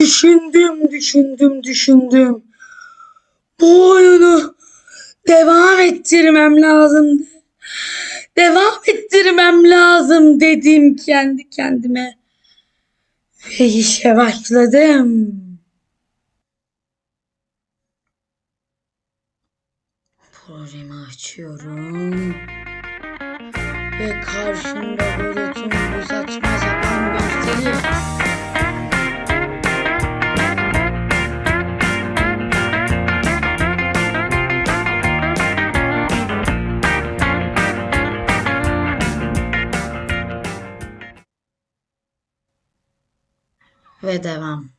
Düşündüm, düşündüm, düşündüm. Bu oyunu devam ettirmem lazımdı. Devam ettirmem lazım dedim kendi kendime. Ve işe başladım. Projemi açıyorum. Ve karşımda böyle bu saçma sapan gösteri. Ve devam.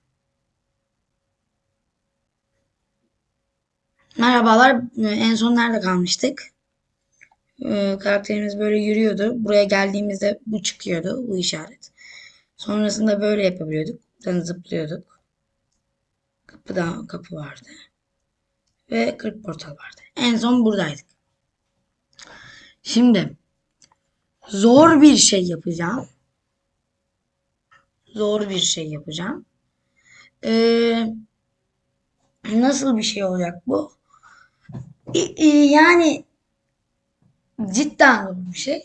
Merhabalar. Ee, En son nerede kalmıştık? Ee, karakterimiz böyle yürüyordu. Buraya geldiğimizde bu çıkıyordu. Bu işaret. Sonrasında böyle yapabiliyorduk. Buradan zıplıyorduk. Kapıda kapı vardı. Ve 40 portal vardı. En son buradaydık. Şimdi zor bir şey yapacağım. Zor bir şey yapacağım. Ee, nasıl bir şey olacak bu? İ- yani cidden zor bir şey.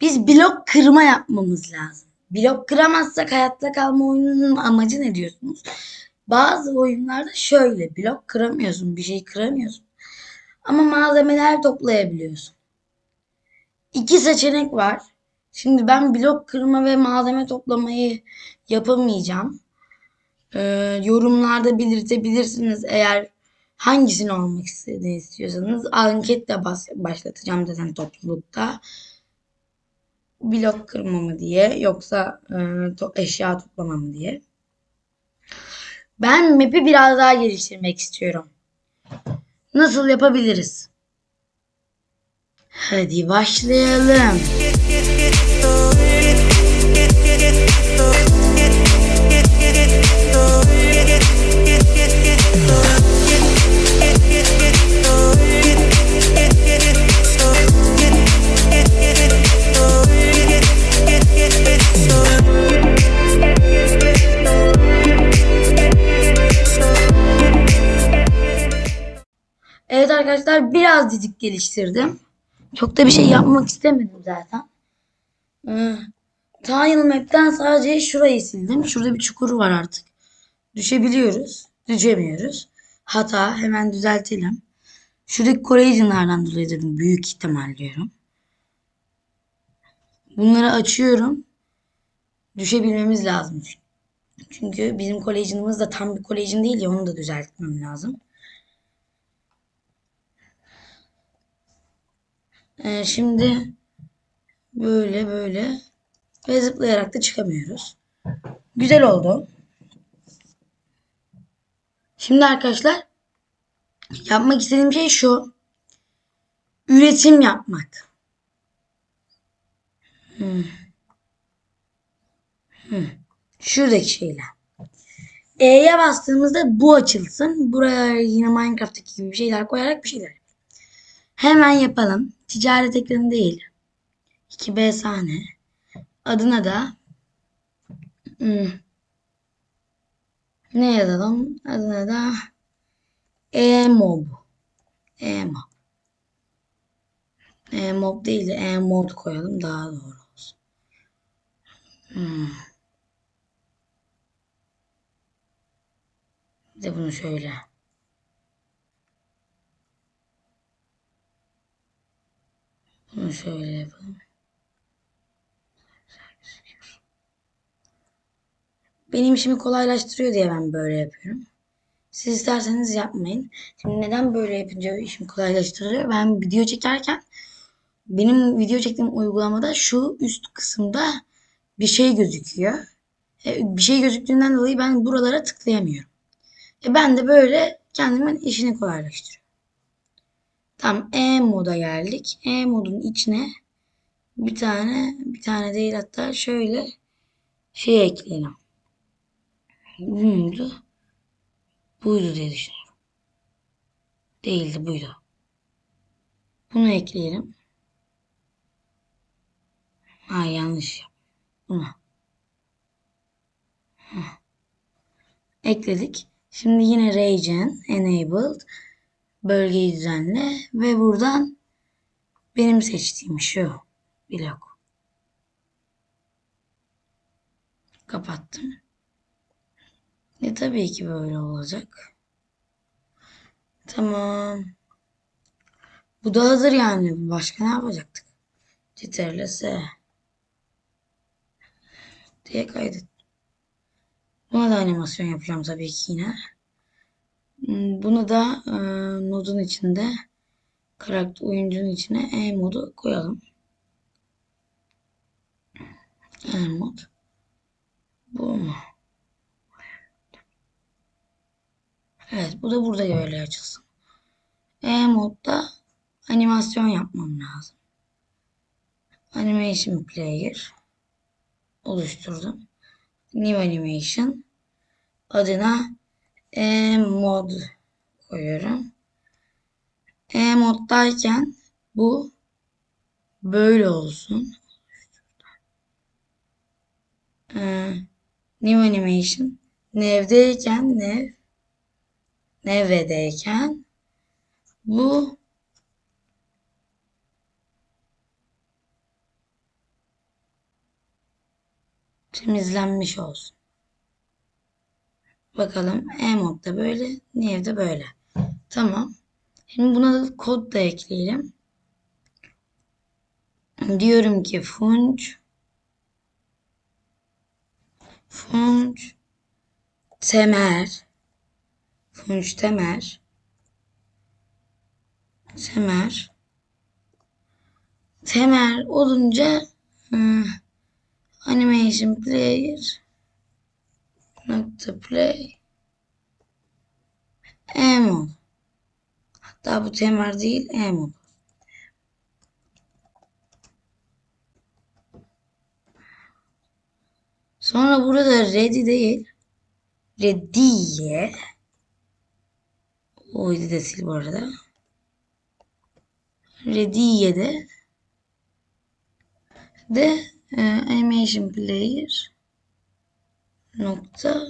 Biz blok kırma yapmamız lazım. Blok kıramazsak hayatta kalma oyununun amacı ne diyorsunuz? Bazı oyunlarda şöyle blok kıramıyorsun, bir şey kıramıyorsun. Ama malzemeler toplayabiliyorsun. İki seçenek var. Şimdi ben blok kırma ve malzeme toplamayı yapamayacağım. Ee, yorumlarda belirtebilirsiniz eğer hangisini olmak istediğini istiyorsanız. Anketle başlatacağım zaten toplulukta. Blok kırma mı diye yoksa e, to- eşya toplama mı diye. Ben map'i biraz daha geliştirmek istiyorum. Nasıl yapabiliriz? Hadi başlayalım. Didik geliştirdim. Çok da bir şey yapmak istemedim zaten. Ee, Tile Map'ten sadece şurayı sildim. Şurada bir çukur var artık. Düşebiliyoruz. Düşemiyoruz. Hata hemen düzeltelim. Şuradaki Corrosion'lardan dolayı dedim. Büyük ihtimal diyorum. Bunları açıyorum. Düşebilmemiz lazım. Çünkü bizim kolejinimiz de tam bir kolejin değil ya onu da düzeltmem lazım. Ee, şimdi böyle böyle ve zıplayarak da çıkamıyoruz. Güzel oldu. Şimdi arkadaşlar yapmak istediğim şey şu. Üretim yapmak. Hmm. Hmm. Şuradaki şeyler. E'ye bastığımızda bu açılsın. Buraya yine Minecraft'taki gibi bir şeyler koyarak bir şeyler. Hemen yapalım. Ticaret ekranı değil. 2B sahne. Adına da hmm, ne yazalım? Adına da e-mob. E-mob. E-mob değil de e-mod koyalım daha doğru olsun. Hmm. Bir de bunu şöyle. Bunu şöyle yapalım. Benim işimi kolaylaştırıyor diye ben böyle yapıyorum. Siz isterseniz yapmayın. Şimdi neden böyle yapınca işimi kolaylaştırıyor? Ben video çekerken benim video çektiğim uygulamada şu üst kısımda bir şey gözüküyor. E, Bir şey gözüktüğünden dolayı ben buralara tıklayamıyorum. E ben de böyle kendimin işini kolaylaştırıyorum. Tamam E moda geldik. E modun içine bir tane bir tane değil hatta şöyle şey ekleyelim. Bu muydu? Buydu diye düşünüyorum. Değildi buydu. Bunu ekleyelim. Ha yanlış. Bunu. Heh. ekledik. Şimdi yine region enabled bölgeyi düzenle ve buradan benim seçtiğim şu blok. Kapattım. E tabii ki böyle olacak. Tamam. Bu da hazır yani. Başka ne yapacaktık? Ctrl S diye kaydet. Buna da animasyon yapacağım tabii ki yine. Hmm, Bunu da e, nodun içinde karakter oyuncunun içine E modu koyalım. E mod. Bu mu? Evet bu da burada böyle açılsın. E modda animasyon yapmam lazım. Animation Player oluşturdum. New Animation adına E mod koyuyorum. E moddayken bu böyle olsun. Ee, New Animation Nev'deyken Nev Nev'deyken bu temizlenmiş olsun. Bakalım E modda böyle, Nev'de böyle. Tamam. Şimdi buna da kod da ekleyelim. Diyorum ki func func temer func temer temer temer olunca hı, animation player nokta play. E mod hatta bu temer değil e mod Sonra burada ready değil. Ready'ye o de sil bu arada. Ready'ye de. De e, animation player nokta.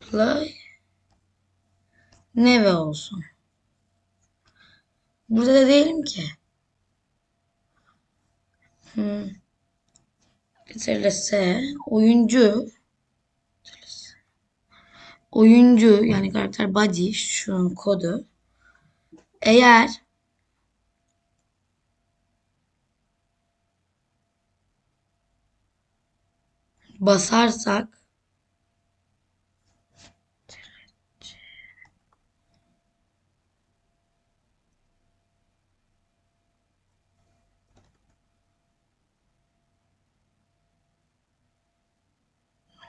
Play. Neve olsun. Burada da diyelim ki. Hmm, S oyuncu. Oyuncu yani karakter body şunun kodu. Eğer basarsak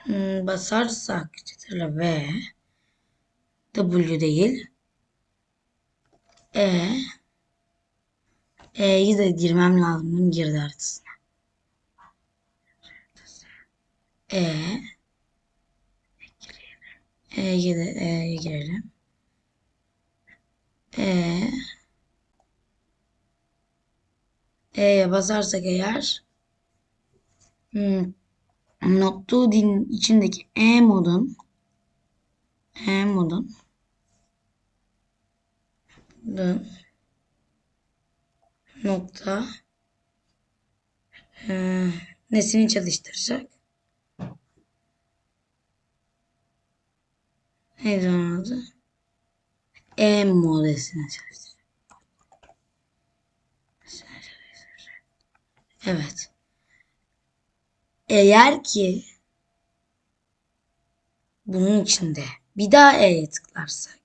Hmm, basarsak Ctrl V W değil. E. E'yi de girmem lazım. Girdi haritasına E E'ye de girelim E E'ye basarsak eğer hmm, Notlu din içindeki E modun E modun nokta e, nesini çalıştıracak? Neydi onun adı? E modesini. Evet. Eğer ki bunun içinde bir daha E'ye tıklarsak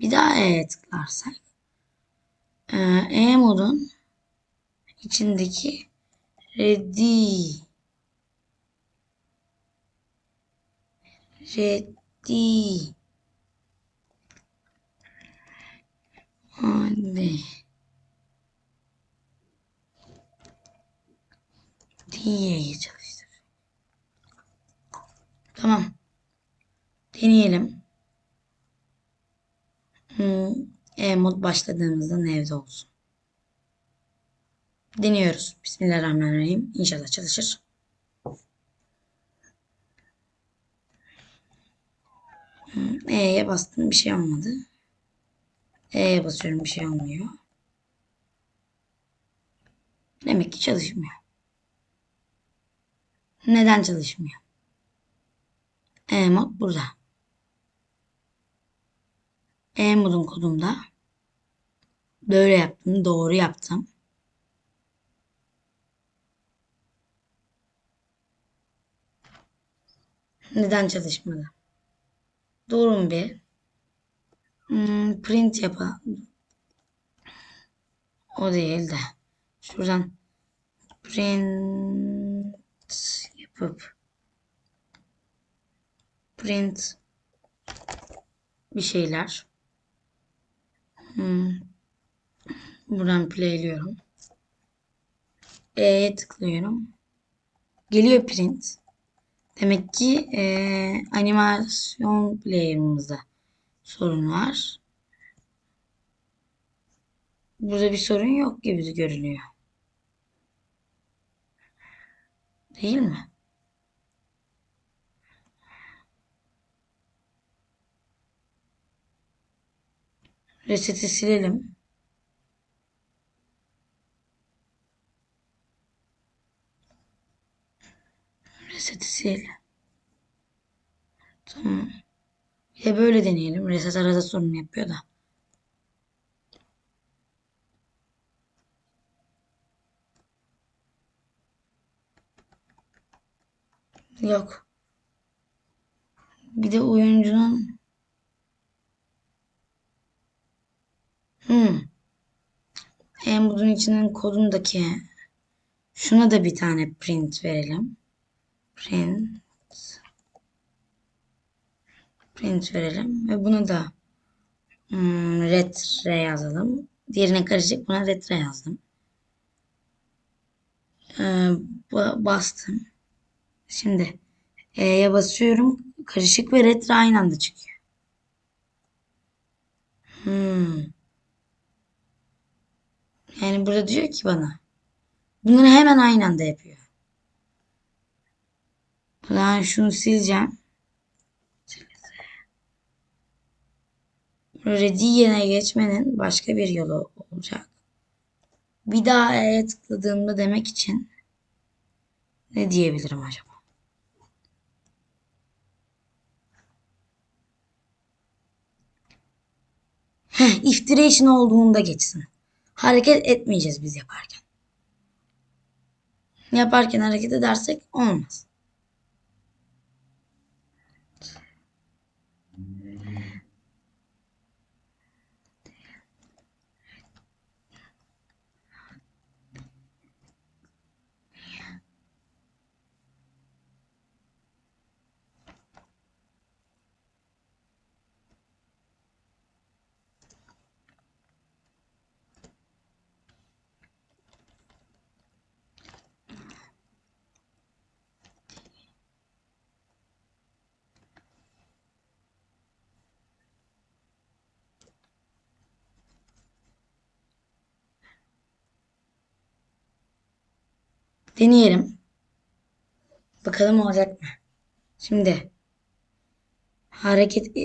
bir daha E'ye tıklarsak E modun içindeki ready ready hadi Diye'yi çalıştır. Tamam. Deneyelim. Hmm, E mod başladığımızda evde olsun. Deniyoruz. Bismillahirrahmanirrahim. İnşallah çalışır. E'ye bastım bir şey olmadı. E'ye basıyorum bir şey olmuyor. Demek ki çalışmıyor. Neden çalışmıyor? E mod burada. E modun kodunda. Böyle yaptım. Doğru yaptım. Neden çalışmadı? Durun bir. Hmm, print yapalım. O değil de. Şuradan print yapıp print bir şeyler. Hmm. Buradan playliyorum. E'ye tıklıyorum. Geliyor print. Demek ki e, animasyon player'ımızda sorun var. Burada bir sorun yok gibi görünüyor. Değil mi? Reseti silelim. Reseti sil. Tamam. Bir de böyle deneyelim. Reset arada sorun yapıyor da. Yok. Bir de oyuncunun hmm. En bunun içinin kodundaki şuna da bir tane print verelim. Print print verelim ve bunu da hmm, retre yazalım. Diğerine karışık buna retre yazdım. Ee, bastım. Şimdi E'ye basıyorum. Karışık ve retre aynı anda çıkıyor. Hmm. Yani burada diyor ki bana bunları hemen aynı anda yapıyor. Ben şunu sileceğim. Rediye'ne geçmenin başka bir yolu olacak. Bir daha E'ye tıkladığımda demek için ne diyebilirim acaba? Heh, iftiration olduğunda geçsin. Hareket etmeyeceğiz biz yaparken. Yaparken hareket edersek olmaz. Deneyelim. Bakalım olacak mı? Şimdi hareket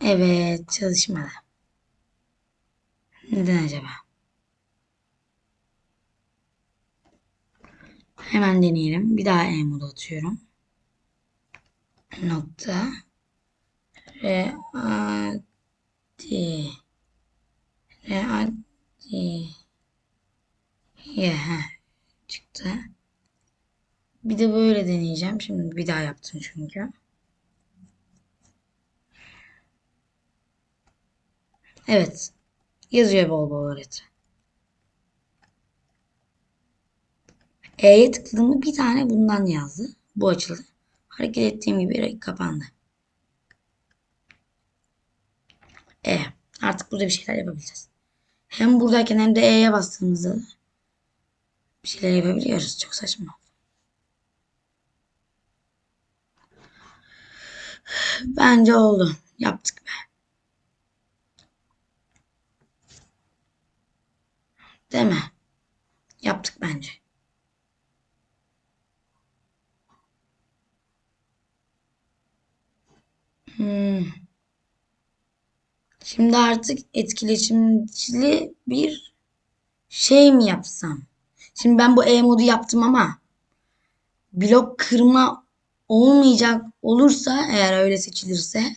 evet çalışmadı. Neden acaba? Hemen deneyelim. Bir daha E modu atıyorum. Nokta. Re a d Re a d ye çıktı. Bir de böyle deneyeceğim. Şimdi bir daha yaptım çünkü. Evet. Yazıyor bol bol öğreti. E'ye tıkladığımda bir tane bundan yazdı. Bu açıldı. Hareket ettiğim gibi kapandı. E. Artık burada bir şeyler yapabileceğiz. Hem buradayken hem de E'ye bastığımızda bir şeyler yapabiliyoruz. Çok saçma. Bence oldu. Yaptık be. Değil mi? Yaptık bence. Hmm. Şimdi artık etkileşimci bir şey mi yapsam? Şimdi ben bu E modu yaptım ama blok kırma olmayacak olursa eğer öyle seçilirse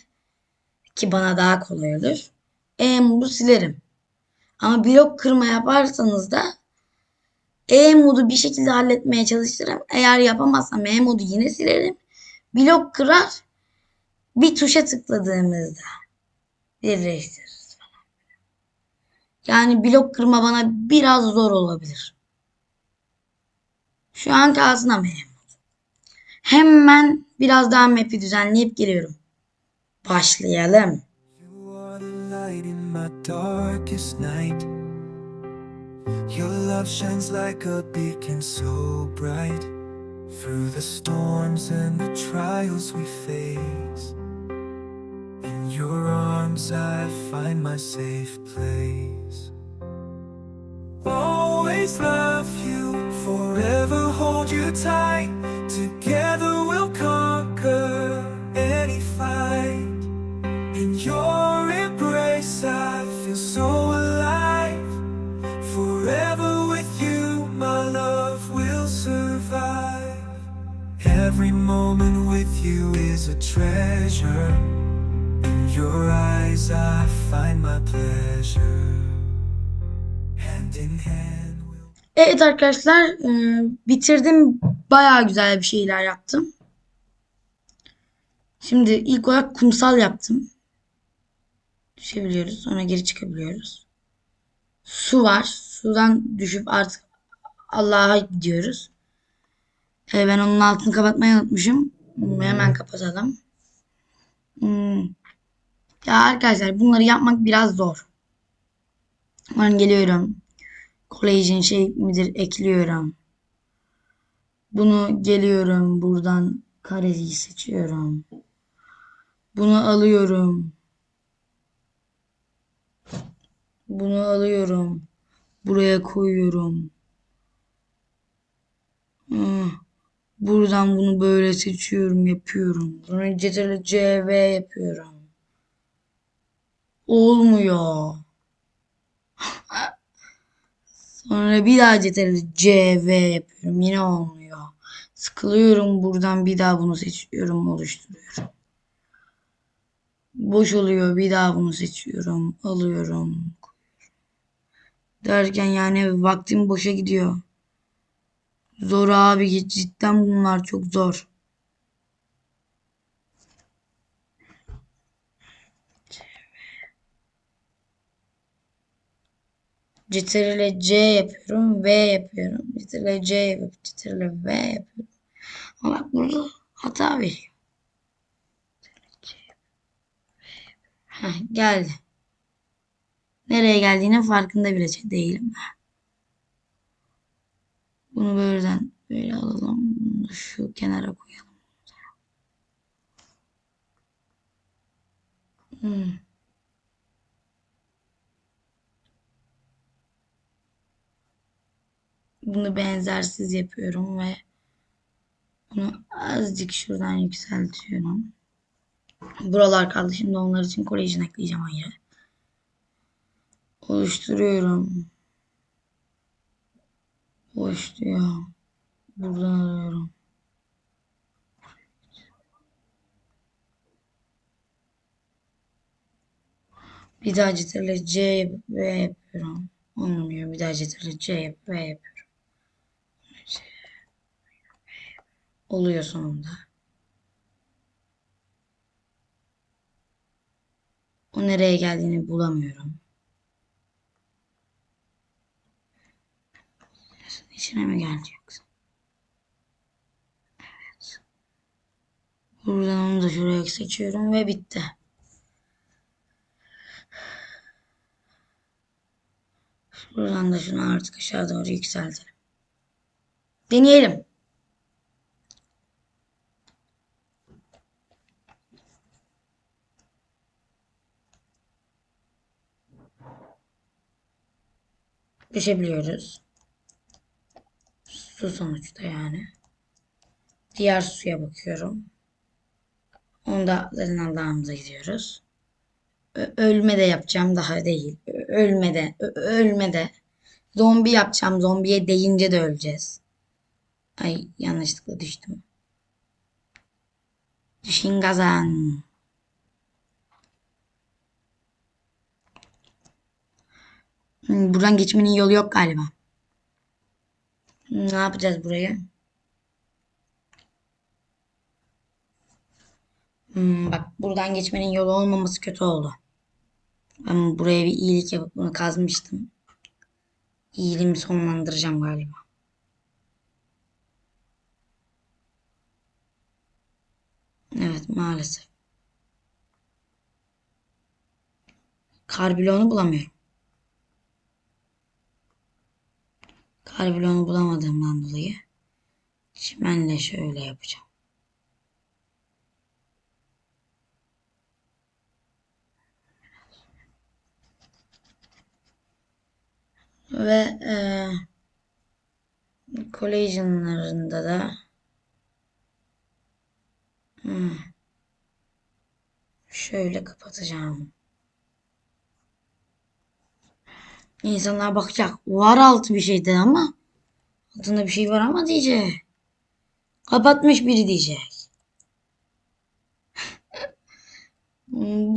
ki bana daha kolay olur. E modu silerim. Ama blok kırma yaparsanız da E modu bir şekilde halletmeye çalışırım. Eğer yapamazsam E modu yine silerim. Blok kırar bir tuşa tıkladığımızda birleştiririz. Yani blok kırma bana biraz zor olabilir. Şu an kalsın ama. Hemen biraz daha map'i düzenleyip geliyorum. Başlayalım. Your love shines like a beacon so bright. Through the storms and the trials we face. In your arms I find my safe place. Always love tight. Together we'll conquer any fight. In your embrace, I feel so alive. Forever with you, my love will survive. Every moment with you is a treasure. In your eyes, I find my pleasure. Hand in hand, Evet arkadaşlar e, bitirdim. Bayağı güzel bir şeyler yaptım. Şimdi ilk olarak kumsal yaptım. Düşebiliyoruz. Sonra geri çıkabiliyoruz. Su var. Sudan düşüp artık Allah'a gidiyoruz. E, ben onun altını kapatmayı unutmuşum. Hmm, Hemen kapatalım. Hmm. Ya arkadaşlar bunları yapmak biraz zor. Ben geliyorum. Collagen şey midir ekliyorum. Bunu geliyorum buradan kareyi seçiyorum. Bunu alıyorum. Bunu alıyorum. Buraya koyuyorum. Hmm. Buradan bunu böyle seçiyorum, yapıyorum. Sonra Ctrl C V yapıyorum. Olmuyor. Sonra bir daha Ctrl C V yapıyorum. Yine olmuyor. Sıkılıyorum buradan bir daha bunu seçiyorum, oluşturuyorum. Boş oluyor. Bir daha bunu seçiyorum, alıyorum. Derken yani vaktim boşa gidiyor. Zor abi cidden bunlar çok zor. Ctrl C yapıyorum. V yapıyorum. Ctrl C yapıp Ctrl V yapıyorum. Ama burada hata veriyor. Heh, geldi. Nereye geldiğinin farkında bile değilim. Bunu böyleden böyle alalım. Bunu şu kenara koyalım. Hmm. Bunu benzersiz yapıyorum ve bunu azıcık şuradan yükseltiyorum. Buralar kaldı. Şimdi onlar için collagen ekleyeceğim ayrı. Oluşturuyorum. Boş diyor. Buradan alıyorum. Bir daha Ctrl C yapıp V yapıyorum. Olmuyor. Bir daha Ctrl C yapıp V yapıyorum. Oluyor sonunda. O nereye geldiğini bulamıyorum. İçine mi yoksa? Evet. Buradan onu da şuraya seçiyorum ve bitti. Buradan da şunu artık aşağı doğru yükseltelim. Deneyelim. Düşebiliyoruz. Su sonuçta yani. Diğer suya bakıyorum. Onda zaten Allah'ımıza gidiyoruz. Ölme de yapacağım daha değil. Ölme de. Ölme de. Zombi yapacağım. Zombiye değince de öleceğiz. Ay yanlışlıkla düştüm. Düşün kazan. Buradan geçmenin yolu yok galiba. Ne yapacağız burayı? Hmm, bak buradan geçmenin yolu olmaması kötü oldu. Ben buraya bir iyilik yapıp bunu kazmıştım. İyiliğimi sonlandıracağım galiba. Evet maalesef. Karbülonu bulamıyorum. Karbülonu bulamadığımdan dolayı çimenle şöyle yapacağım. Ve eee collagen'larında da hmm, şöyle kapatacağım. İnsanlar bakacak. Var altı bir şeydi ama altında bir şey var ama diyecek. Kapatmış biri diyecek.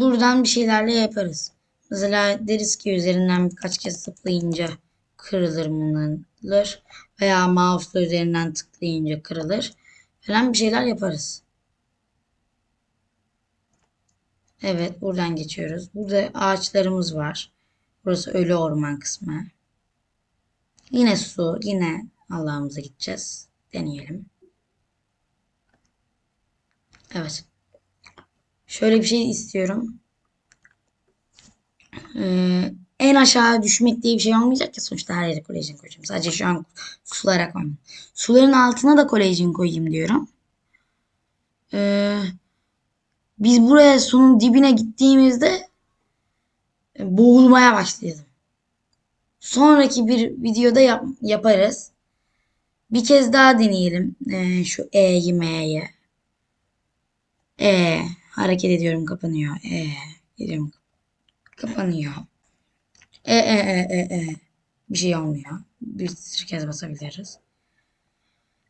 Buradan bir şeylerle yaparız. Mesela deriz ki üzerinden birkaç kez tıklayınca kırılır mınılır veya mouse'la üzerinden tıklayınca kırılır falan bir şeyler yaparız. Evet buradan geçiyoruz. Burada ağaçlarımız var. Burası ölü orman kısmı. Yine su, yine Allah'ımıza gideceğiz. Deneyelim. Evet. Şöyle bir şey istiyorum. Ee, en aşağı düşmek diye bir şey olmayacak ya sonuçta her yere kolajen koyacağım. Sadece şu an sulara koyayım. Suların altına da kolajen koyayım diyorum. Ee, biz buraya sunun dibine gittiğimizde boğulmaya başladım. Sonraki bir videoda yap- yaparız. Bir kez daha deneyelim. Ee, şu E'yi M'yi. E hareket ediyorum kapanıyor. E ediyorum kapanıyor. E e e e e. Bir şey olmuyor. Bir kez basabiliriz.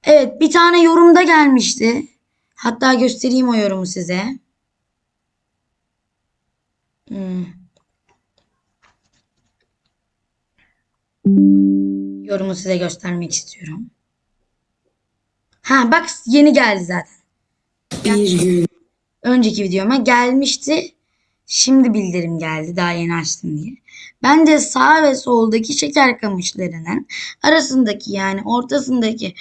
Evet bir tane yorumda gelmişti. Hatta göstereyim o yorumu size. Hmm. Yorumu size göstermek istiyorum. Ha bak yeni geldi zaten. Bir gün Önceki videoma gelmişti. Şimdi bildirim geldi daha yeni açtım diye. Bence sağ ve soldaki şeker kamışlarının arasındaki yani ortasındaki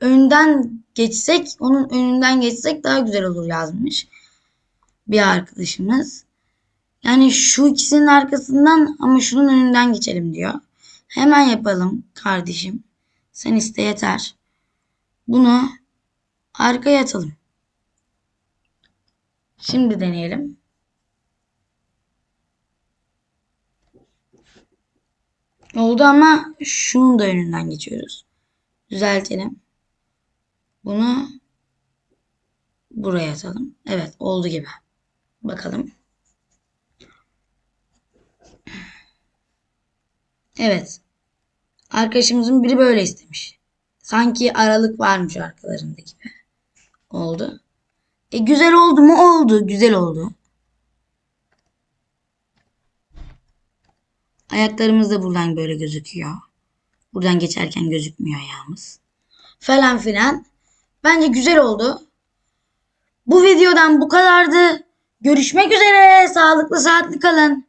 önden geçsek onun önünden geçsek daha güzel olur yazmış bir arkadaşımız. Yani şu ikisinin arkasından ama şunun önünden geçelim diyor. Hemen yapalım kardeşim. Sen iste yeter. Bunu arkaya atalım. Şimdi deneyelim. Oldu ama şunun da önünden geçiyoruz. Düzeltelim. Bunu buraya atalım. Evet oldu gibi. Bakalım. Evet. Arkadaşımızın biri böyle istemiş. Sanki aralık varmış arkalarında gibi. Oldu. E güzel oldu mu? Oldu. Güzel oldu. Ayaklarımız da buradan böyle gözüküyor. Buradan geçerken gözükmüyor ayağımız. Falan filan. Bence güzel oldu. Bu videodan bu kadardı. Görüşmek üzere. Sağlıklı saatli kalın.